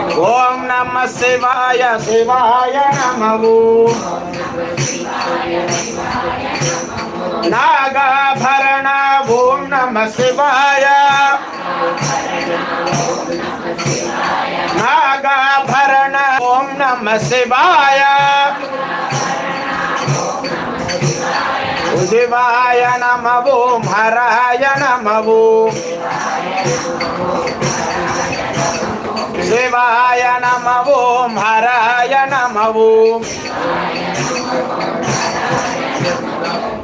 నమ శివాయ. శివాయ నమో. నాగాభరణ ఓం నమ శివాయ. నాగాభరణ ఓం నమ శివాయ. శివాయ నమ ఓం హరాయ నమ. ఓం శివాయ నమ ఓం హరాయ నమ. ఓం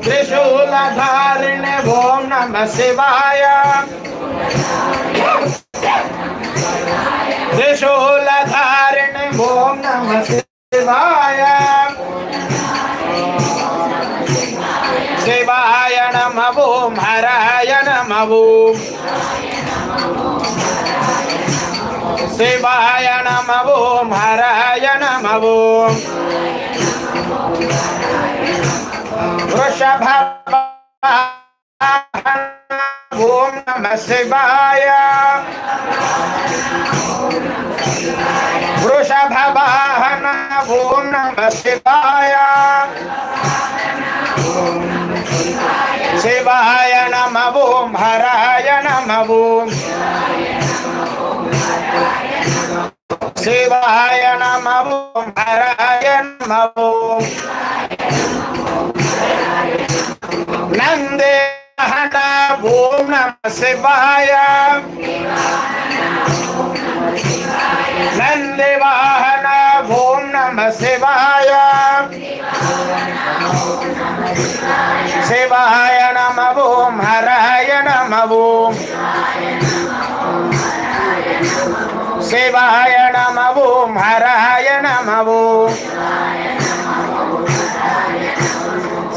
త్రిశూలధారిణి ఓం నమ శివాయ. త్రిశూలధారిణి ఓం నమ శివాయ. శివాయ నమ ఓం హరాయ నమ. ఓం శివాయ నమ ఓం హరాయ నమ ఓం వృషభ ఓం నమ శివాయ వృషభ వాహన ఓం నమ శివాయ శివాయ నమ ఓం హరాయ నమ ఓం శివాయ నమ ఓం హరాయ నమ ఓం నందే హట ఓం నమ శివాయ నంది శివాయ నమ ఓం హరాయ నమ ఓం శివాయ నమ ఓం హరాయ నమ ఓం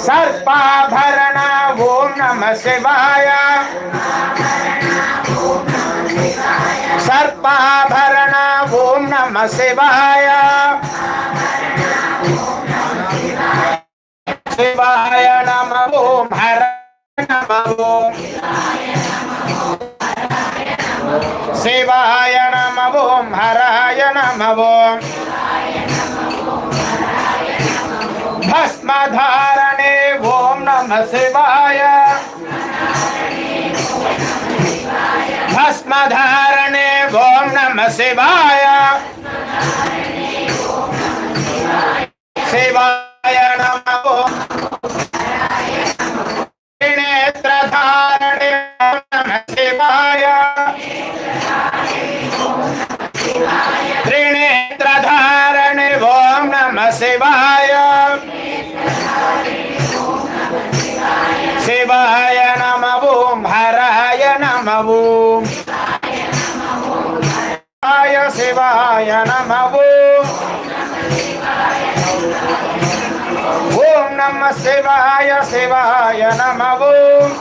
సర్పాభరణ ఓం నమ శివాయ సర్పాభరణ ఓం నమ శివాయ శివాయ నమ ఓం హర నమ ఓం శివాయ నమ ఓం హరాయ నమ ఓం భస్మధారణే ఓం నమ శివాయ భస్మధారణే ఓం నమ శివాయ శివాయ నమ ఓం త్రినేత్రధారణే శివాయ శివాయ నమ ఓం హరాయ నమ ఓం శివాయ శివాయ నమ ఓం నమ శివాయ శివాయ నమ ఓం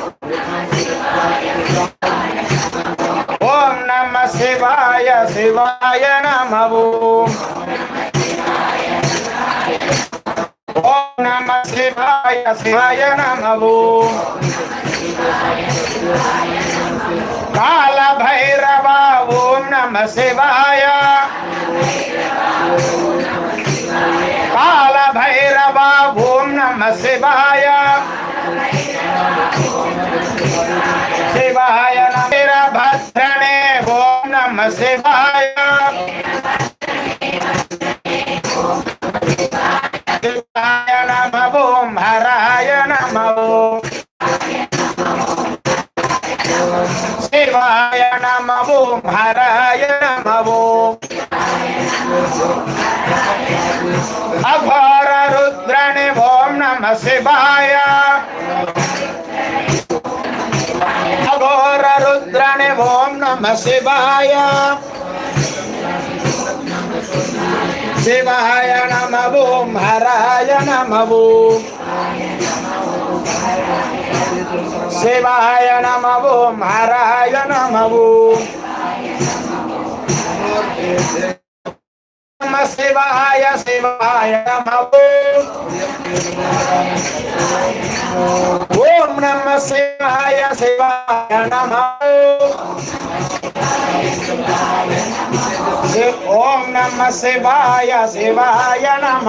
ఓం నమ శివాయ శివాయ నమ ఓం నమ శివాయ శివాయ నమో. ఓం కాల భైరవ ఓం నమ శివాయ. కాల భైరవ ఓం నమ శివాయ. శివాయ భద్రణే ఓం నమ శివాయ. హరాయ నమ శివాయ నమో ఓం హరాయ నమ అఘోర రుద్రణి ఓం నమ శివాయ అఘోర రుద్రణి ఓం నమ శివాయ శివాయ నమ ఓం హరాయ నమ ఓం శివాయ నమ ఓం హరాయ నమ ఓం నమ శివాయ శివాయ నమ ఓం నమ శివాయ శివాయ నమ నమ శివాయ శివాయ నమ.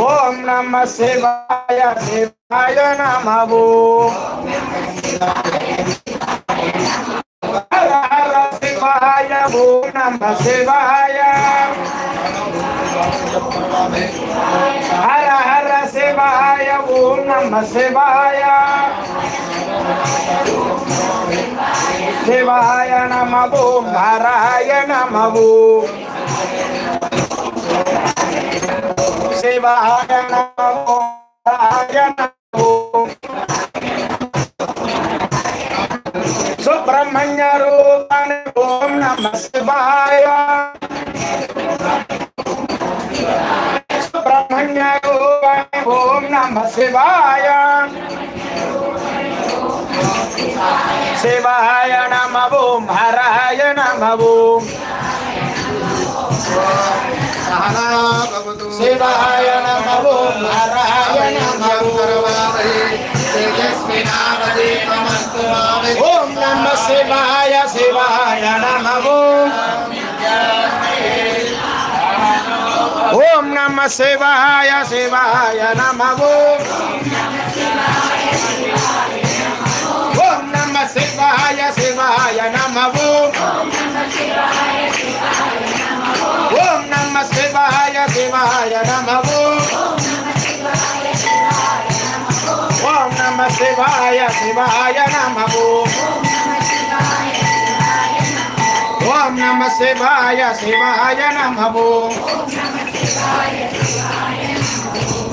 ఓం నమ శివాయ శివాయ నమ. శివాయ ఓం నమ శివాయ. హర హర శివాయ ఓం నమ శివాయ. శివాయ నమ ఓం హరాయ నమ ఓం శివాయ నమ ఓం హరాయ నమ ఓం సుబ్రహ్మణ్య రూపాయ ఓం నమ శివాయ సుబ్రహ్మణ్య రూపాయ ఓం నమ శివాయ శివాయ నమ ఓం హరాయ నమ. ఓం శివాయ నమ ఓం హరాయ నమ. ఓం నమ శివాయ శివాయ నమ. ఓం నమ శివాయ శివాయ నమ. ఓం నమ శివాయ శివాయ నమ. ఓం నమ శివాయ శివాయ నమ.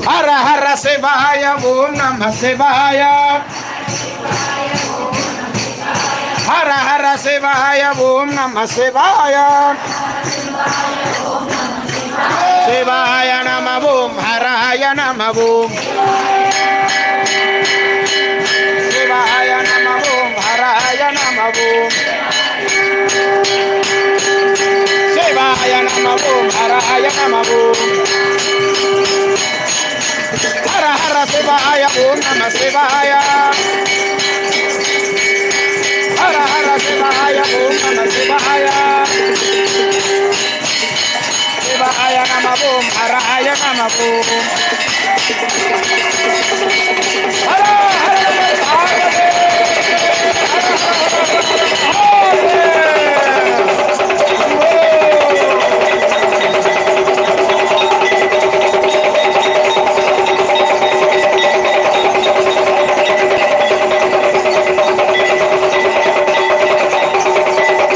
హర హర శివాయ ఓం నమ శివాయ. హర హర శివాయ ఓం నమ శివాయ. శివాయ నమ ఓం హరాయ నమ. ఓం నమ ఓం శివాయ నమ ఓం హరాయ నమ ఓం హర హర శివాయ ఓం నమ శివాయ హర హర శివాయ ఓం నమ శివాయ శివాయ నమ ఓం హరాయ నమ ఓం హర